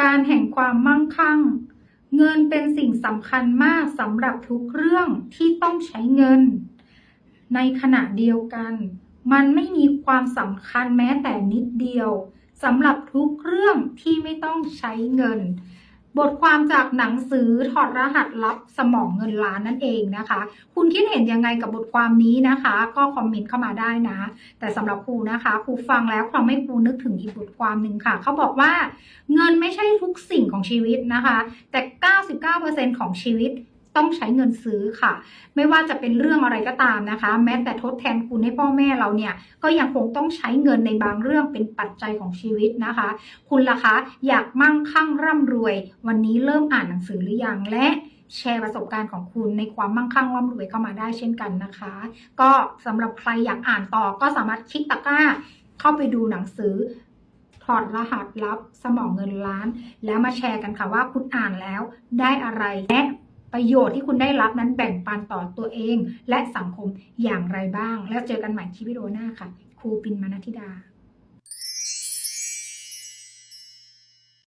การแห่งความมั่งคั่ง เงินเป็นสิ่งสำคัญมากสำหรับทุกเรื่องที่ต้องใช้เงิน ในขณะเดียวกัน มันไม่มีความสำคัญแม้แต่นิดเดียวสำหรับทุกเรื่องที่ไม่ต้องใช้เงิน บทความจากหนังสือถอดรหัสลับสมองเงินล้านนั่นเองนะคะ คุณคิดเห็นยังไงกับบทความนี้นะคะ ก็คอมเมนต์เข้ามาได้นะ แต่สำหรับครูนะคะครูฟังแล้วความไม่ครูนึกถึงอีกบทความหนึ่งค่ะ เขาบอกว่า เงินไม่ใช่ทุกสิ่งของชีวิตนะคะ แต่ 99%ของชีวิต ต้องใช้เงินซื้อค่ะ ไม่ว่าจะเป็นเรื่องอะไรก็ตามนะคะ แม้แต่ทดแทนคุณให้พ่อแม่เราเนี่ยก็ยังคงต้องใช้เงินในบางเรื่องเป็นปัจจัยของชีวิตนะคะ คุณล่ะคะอยากมั่งคั่งร่ำรวย วันนี้เริ่มอ่านหนังสือหรือยังและแชร์ประสบการณ์ของคุณในความมั่งคั่งร่ำรวยเข้ามาได้เช่นกันนะคะ ก็สำหรับใครอยากอ่านต่อก็สามารถคลิกตะกร้า เข้าไปดูหนังสือถอดรหัสลับสมองเงินล้าน แล้วมาแชร์กันค่ะว่าคุณอ่านแล้วได้อะไรและ ประโยชน์ที่คุณได้รับนั้นแบ่งปันต่อตัวเอง และสังคมอย่างไรบ้าง แล้วเจอกันใหม่คลิปวิดีโอหน้าค่ะ ครูปินมานาธิดา